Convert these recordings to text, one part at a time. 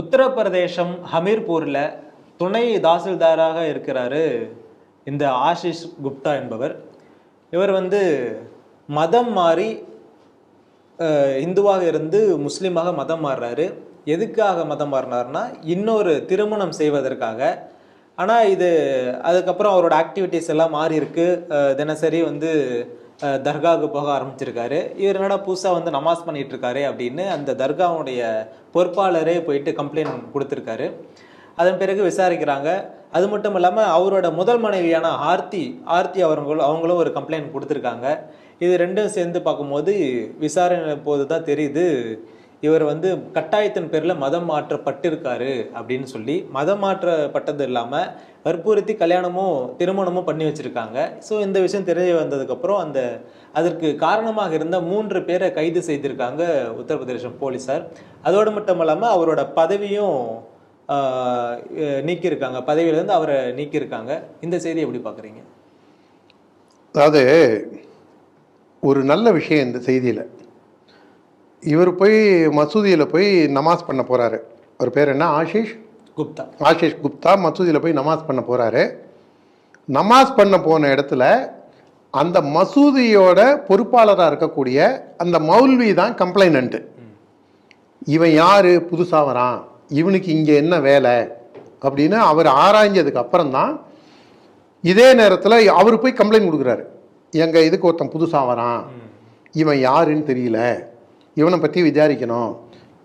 உத்தரப்பிரதேசம் ஹமீர்பூரில் துணை தாசில்தாராக இருக்கிறாரு இந்த ஆஷிஷ் குப்தா என்பவர். இவர் வந்து மதம் மாறி இந்துவாக இருந்து முஸ்லீமாக மதம் மாறுறாரு. எதுக்காக மதம் மாறினார்னா இன்னொரு திருமணம் செய்வதற்காக. ஆனால் இது அதுக்கப்புறம் அவரோட ஆக்டிவிட்டீஸ் எல்லாம் மாறி இருக்கு தினசரி வந்து தர்காவுக்கு போக ஆரம்பிச்சிருக்காரு. இவர் என்னடா புதுசாக வந்து நமாஸ் பண்ணிட்டு இருக்காரு அப்படின்னு அந்த தர்காவுடைய பொறுப்பாளரே போயிட்டு கம்ப்ளைண்ட் கொடுத்துருக்காரு. அதன் பிறகு விசாரிக்கிறாங்க. அது மட்டும் இல்லாமல் அவரோட முதல் மனைவியான ஆர்த்தி ஆர்த்தி அவங்களும் அவங்களும் ஒரு கம்ப்ளைண்ட் கொடுத்துருக்காங்க. இது ரெண்டும் சேர்ந்து பார்க்கும்போது விசாரணை போது தான் தெரியுது. இவர் வந்து கட்டாயத்தின் பேரில் மதம் மாற்றப்பட்டிருக்காரு அப்படின்னு சொல்லி மதம் மாற்றப்பட்டது இல்லாமல் வற்புறுத்தி கல்யாணமும் திருமணமும் பண்ணி வச்சுருக்காங்க. ஸோ இந்த விஷயம் தெரிய வந்ததுக்கப்புறம் அந்த அதற்கு காரணமாக இருந்த மூன்று பேரை கைது செய்திருக்காங்க உத்தரப்பிரதேசம் போலீஸார் அதோடு மட்டும் இல்லாமல் அவரோட பதவியும் நீக்கியிருக்காங்க. பதவியிலேருந்து அவரை நீக்கியிருக்காங்க. இந்த செய்தி எப்படி பார்க்குறீங்க? அதாவது ஒரு நல்ல விஷயம் இந்த செய்தியில். இவர் போய் மசூதியில் போய் நமாஸ் பண்ண போகிறாரு அவர் பேர் என்ன? ஆஷிஷ்? குப்தா. ஆஷிஷ் குப்தா மசூதியில் போய் நமாஸ் பண்ண போகிறாரு நமாஸ் பண்ண போன இடத்துல அந்த மசூதியோட பொறுப்பாளராக இருக்கக்கூடிய அந்த மௌல்வி தான் கம்ப்ளைனண்ட்டு இவன் யார்? புதுசாக வரான். இவனுக்கு இங்கே என்ன வேலை? அப்படின்னு அவர் ஆராய்ஞ்சதுக்கு அப்புறம் தான் இதே நேரத்தில் அவர் போய் கம்ப்ளைண்ட் கொடுக்குறாரு. எங்கள் இதுக்கு ஒருத்தன் புதுசாக வரான். இவன் யாருன்னு தெரியல. இவனை பற்றி விசாரிக்கணும்.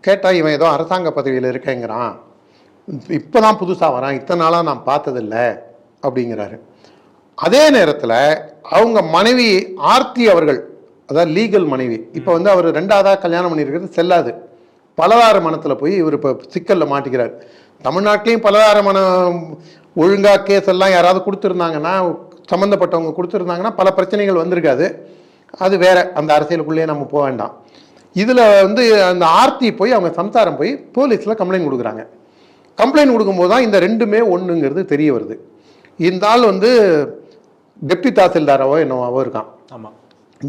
கேட்டால் இவன் ஏதோ அரசாங்க பதவியில் இருக்கேங்கிறான். இப்போ தான் புதுசாக வரான். இத்தனை நாளாக நான் பார்த்ததில்ல அப்படிங்கிறாரு. அதே நேரத்தில் அவங்க மனைவி ஆர்த்தி அவர்கள் அதாவது லீகல் மனைவி இப்போ வந்து அவர் ரெண்டாவதாக கல்யாணம் பண்ணியிருக்கிறது செல்லாது. பலதார மனத்தில் போய் இவர் இப்போ சிக்கலில் மாட்டிக்கிறார். தமிழ்நாட்டிலையும் பலதார மனம் ஒழுங்காக கேஸ் எல்லாம் யாராவது கொடுத்துருந்தாங்கன்னா சம்மந்தப்பட்டவங்க கொடுத்துருந்தாங்கன்னா பல பிரச்சனைகள் வந்திருக்காது. அது வேற. அந்த அரசியலுக்குள்ளேயே நம்ம போக வேண்டாம். இதில் வந்து அந்த ஆர்த்தி போய் அவங்க சம்சாரம் போய் போலீஸில் கம்ப்ளைண்ட் கொடுக்குறாங்க. கம்ப்ளைண்ட் கொடுக்கும்போது தான் இந்த ரெண்டுமே ஒன்றுங்கிறது தெரிய வருது. இந்த ஆள் வந்து டெப்டி தாசில்தாராவோ என்னவாவோ இருக்கான். ஆமாம்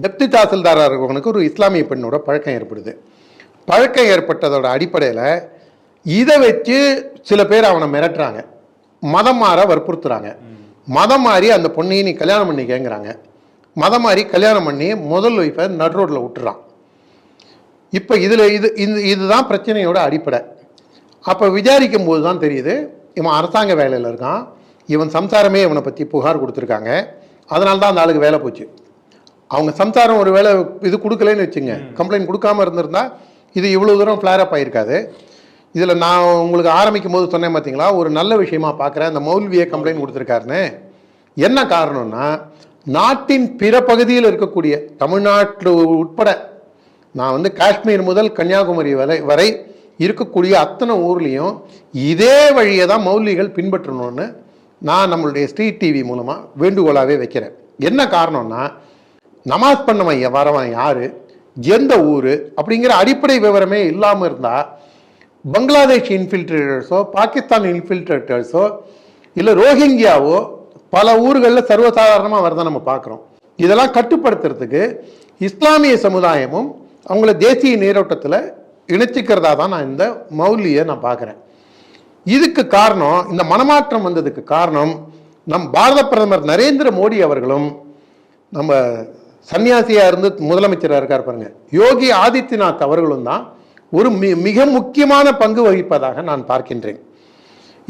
டெப்டி தாசில்தாராக இருக்கவனுக்கு ஒரு இஸ்லாமிய பெண்ணோட பழக்கம் ஏற்படுது. பழக்கம் ஏற்பட்டதோட அடிப்படையில் இதை வச்சு சில பேர் அவனை மிரட்டுறாங்க. மதம் மாற வற்புறுத்துறாங்க. மதம் மாறி அந்த பொண்ணையை நீ கல்யாணம் பண்ணி கேட்குறாங்க மதம் மாறி கல்யாணம் பண்ணி முதல் ஒய்ஃபை நட் ரோட்டில் விட்டுறான். இப்போ இதில் இது இது இதுதான் பிரச்சனையோட அடிப்படை. அப்போ விசாரிக்கும் போது தான் தெரியுது இவன் அரசாங்க வேலையில் இருக்கான் இவன் சம்சாரமே இவனை பற்றி புகார் கொடுத்துருக்காங்க அதனால தான் அந்த ஆளுக்கு வேலை போச்சு. அவங்க சம்சாரம் ஒரு வேலை இது கொடுக்கலன்னு வச்சுங்க கம்ப்ளைண்ட் கொடுக்காம இருந்திருந்தா இது இவ்வளோ தூரம் ஃப்ளேர் அப் ஆயிருக்காது. இதில் நான் உங்களுக்கு ஆரம்பிக்கும் போது சொன்னேன் பார்த்தீங்களா ஒரு நல்ல விஷயமா பார்க்குறேன் அந்த மௌல்வியை கம்ப்ளைண்ட் கொடுத்துருக்காருன்னு. என்ன காரணம்னா நாட்டின் பிற பகுதியில் இருக்கக்கூடிய தமிழ்நாட்டில் உட்பட நான் வந்து காஷ்மீர் முதல் கன்னியாகுமரி வரை வரை இருக்கக்கூடிய அத்தனை ஊர்லேயும் இதே வழியை தான் மௌலிகள் பின்பற்றணும்னு நான் நம்மளுடைய ஸ்ட்ரீட் டிவி மூலமாக வேண்டுகோளாகவே வைக்கிறேன். என்ன காரணம்னா நமாஸ் பண்ணவன் வரவன் யார் எந்த ஊர் அப்படிங்கிற அடிப்படை விவரமே இல்லாமல் இருந்தால் பங்களாதேஷ் இன்ஃபில்ட்ரேட்டர்ஸோ பாகிஸ்தான் இன்ஃபில்ட்ரேட்டர்ஸோ இல்லை ரோஹிங்கியாவோ பல ஊர்களில் சர்வசாதாரணமாக வரதை நம்ம பார்க்குறோம். இதெல்லாம் கட்டுப்படுத்துறதுக்கு இஸ்லாமிய சமுதாயமும் அவங்கள தேசிய நீரோட்டத்தில் இணைச்சிக்கிறதா தான் நான் இந்த மௌலியை நான் பார்க்குறேன். இதுக்கு காரணம் இந்த மனமாற்றம் வந்ததுக்கு காரணம் நம் பாரத பிரதமர் நரேந்திர மோடி அவர்களும் நம்ம சன்னியாசியாக இருந்து முதலமைச்சராக இருக்கார் பாருங்க. யோகி ஆதித்யநாத் அவர்களும் தான் ஒரு மி மிக முக்கியமான பங்கு வகிப்பதாக நான் பார்க்கின்றேன்.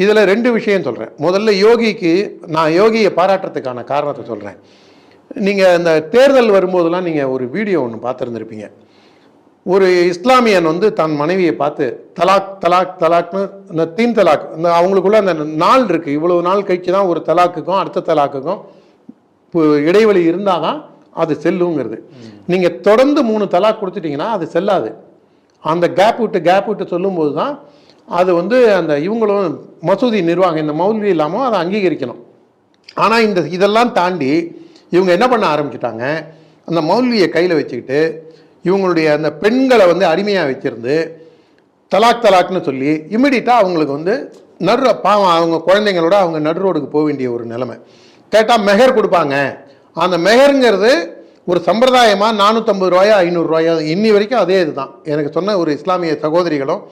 இதில் ரெண்டு விஷயம் சொல்கிறேன் முதல்ல யோகிக்கு நான் யோகியை பாராட்டுறதுக்கான காரணத்தை சொல்கிறேன் நீங்கள் இந்த தேர்தல் வரும்போதெல்லாம் நீங்கள் ஒரு வீடியோ ஒன்று பார்த்துருந்துருப்பீங்க. ஒரு இஸ்லாமியன் வந்து தன் மனைவியை பார்த்து தலாக் தலாக் தலாக்னு இந்த தீன் தலாக் இந்த அவங்களுக்குள்ள அந்த நாள் இருக்குது இவ்வளவு நாள் கழிச்சு தான் ஒரு தலாக்குக்கும் அடுத்த தலாக்குக்கும் இப்போ இடைவெளி இருந்தால் தான் அது செல்லுங்கிறது. நீங்கள் தொடர்ந்து மூணு தலாக் கொடுத்துட்டீங்கன்னா அது செல்லாது. அந்த கேப் விட்டு கேப் விட்டு சொல்லும்போது தான் அது வந்து அந்த இவங்களும் மசூதி நிர்வாகம் இந்த மௌல்வி இல்லாமல் அதை அங்கீகரிக்கணும். ஆனால் இந்த இதெல்லாம் தாண்டி இவங்க என்ன பண்ண ஆரம்பிச்சிட்டாங்க? அந்த மௌல்வியை கையில் வச்சுக்கிட்டு இவங்களுடைய அந்த பெண்களை வந்து அடிமையாக வச்சிருந்து தலாக் தலாக்னு சொல்லி இமிடியட்டாக அவங்களுக்கு வந்து நடு பாவம் அவங்க குழந்தைங்களோட அவங்க நடு ரோடுக்கு போக வேண்டிய ஒரு நிலைமை. கேட்டால் மெஹர் கொடுப்பாங்க. அந்த மெஹருங்கிறது ஒரு சம்பிரதாயமாக நானூற்றம்பது ரூபாயோ ஐநூறுரூவாயோ இன்னி வரைக்கும் அதே இதுதான். எனக்கு சொன்ன ஒரு இஸ்லாமிய சகோதரிகளும்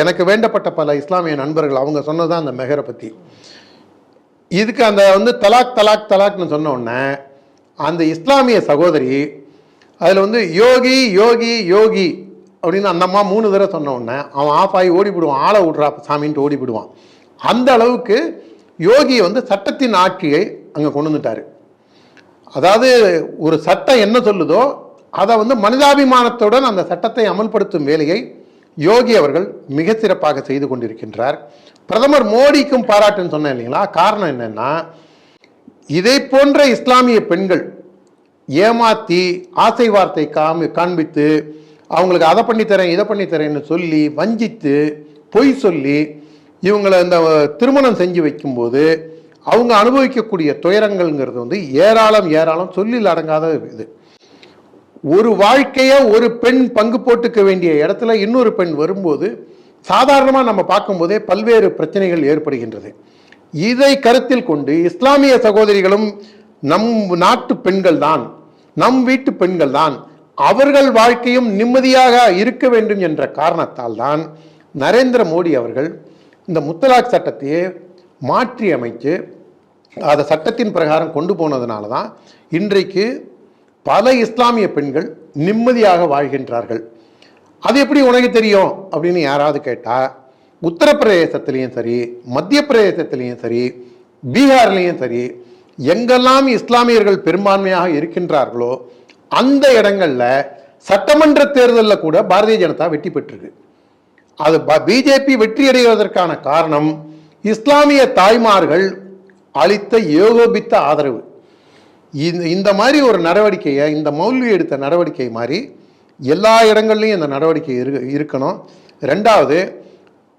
எனக்கு வேண்டப்பட்ட பல இஸ்லாமிய நண்பர்கள் அவங்க சொன்னதுதான் அந்த மெஹரை பற்றி இதுக்கு அந்த வந்து தலாக் தலாக் தலாக்னு சொன்ன உடனே அந்த இஸ்லாமிய சகோதரி அதில் வந்து யோகி யோகி யோகி அப்படின்னு அந்த அம்மா மூணு தடவை சொன்ன உடனே அவன் ஆஃப் ஆகி ஓடிவிடுவான் ஆளை விட்றா சாமின்ட்டு ஓடிவிடுவான் அந்த அளவுக்கு யோகியை வந்து சட்டத்தின் ஆட்சியை அங்கே கொண்டு வந்துட்டார். அதாவது ஒரு சட்டம் என்ன சொல்லுதோ அதை வந்து மனிதாபிமானத்துடன் அந்த சட்டத்தை அமல்படுத்தும் வேலையை யோகி அவர்கள் மிக சிறப்பாக செய்து கொண்டிருக்கின்றார். பிரதமர் மோடிக்கும் பாராட்டுன்னு சொன்னேன் இல்லைங்களா? காரணம் என்னென்னா இதை போன்ற இஸ்லாமிய பெண்கள் ஏமாத்தி ஆசை வார்த்தை காமி காண்பித்து அவங்களுக்கு அதை பண்ணி தரேன் இதை பண்ணி தரேன்னு சொல்லி வஞ்சித்து பொய் சொல்லி இவங்களை இந்த திருமணம் செஞ்சு வைக்கும்போது அவங்க அனுபவிக்கக்கூடிய துயரங்கள்ங்கிறது வந்து ஏராளம் ஏராளம் சொல்லில் அடங்காத இது. ஒரு வாழ்க்கையை ஒரு பெண் பங்கு போட்டுக்க வேண்டிய இடத்துல இன்னொரு பெண் வரும்போது சாதாரணமாக நம்ம பார்க்கும்போதே பல்வேறு பிரச்சனைகள் ஏற்படுகின்றது. இதை கருத்தில் கொண்டு இஸ்லாமிய சகோதரிகளும் நம் நாட்டு பெண்கள் தான் நம் வீட்டு பெண்கள் தான் அவர்கள் வாழ்க்கையும் நிம்மதியாக இருக்க வேண்டும் என்ற காரணத்தால் தான் நரேந்திர மோடி அவர்கள் இந்த முத்தலாக் சட்டத்தையே மாற்றி அமைத்து அதை சட்டத்தின் பிரகாரம் கொண்டு போனதுனால தான் இன்றைக்கு பல இஸ்லாமிய பெண்கள் நிம்மதியாக வாழ்கின்றார்கள். அது எப்படி உனக்கு தெரியும் அப்படின்னு யாராவது கேட்டால் உத்தரப்பிரதேசத்துலேயும் சரி மத்திய பிரதேசத்துலேயும் சரி பீகார்லேயும் சரி எங்கெல்லாம் இஸ்லாமியர்கள் பெரும்பான்மையாக இருக்கின்றார்களோ அந்த இடங்களில் சட்டமன்ற தேர்தலில் கூட பாரதிய ஜனதா வெற்றி பெற்றிருக்கு. அது பிஜேபி வெற்றி அடைவதற்கான காரணம் இஸ்லாமிய தாய்மார்கள் அளித்த ஏகோபித்த ஆதரவு. இந்த இந்த மாதிரி ஒரு நடவடிக்கையை இந்த மௌல்வி எடுத்த நடவடிக்கை மாதிரி எல்லா இடங்கள்லையும் இந்த நடவடிக்கை இரு இருக்கணும். ரெண்டாவது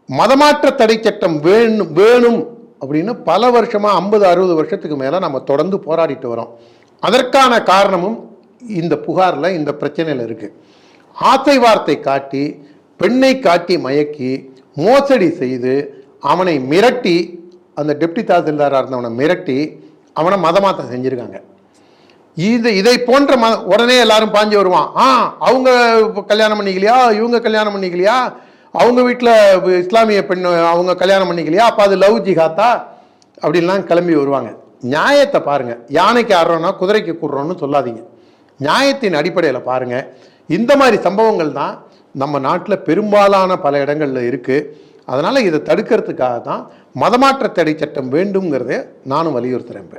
மதமாற்ற தடை சட்டம் வேணும் வேணும் அப்படின்னு பல வருஷமாக ஐம்பது அறுபது வருஷத்துக்கு மேலே நம்ம தொடர்ந்து போராடிட்டு வரோம். அதற்கான காரணமும் இந்த புகாரில் இந்த பிரச்சனையில் இருக்குது ஆசை வார்த்தை காட்டி பெண்ணை காட்டி மயக்கி மோசடி செய்து அவனை மிரட்டி அந்த டெப்டி தாசில்தாராக இருந்தவனை மிரட்டி அவனை மதமாற்றம் செஞ்சுருக்காங்க. இது இதை போன்ற ம உடனே எல்லாரும் பாஞ்சு வருவான். ஆ அவங்க கல்யாணம் பண்ணிக்கலையா? இவங்க கல்யாணம் பண்ணிக்கலையா? அவங்க வீட்டில் இஸ்லாமிய பெண் அவங்க கல்யாணம் பண்ணிக்கலையா? அப்போ அது லவ் ஜிஹாத்தா? அப்படின்லாம் கிளம்பி வருவாங்க. நியாயத்தை பாருங்கள் யானைக்கு ஆடுறோன்னா குதிரைக்கு கூடுறோன்னு சொல்லாதீங்க. நியாயத்தின் அடிப்படையில் பாருங்கள் இந்த மாதிரி சம்பவங்கள் தான் நம்ம நாட்டில் பெரும்பாலான பல இடங்களில் இருக்குது அதனால் இதை தடுக்கிறதுக்காக தான் மதமாற்ற தடை சட்டம் வேண்டுங்கிறதே நானும் வலியுறுத்துகிறேன்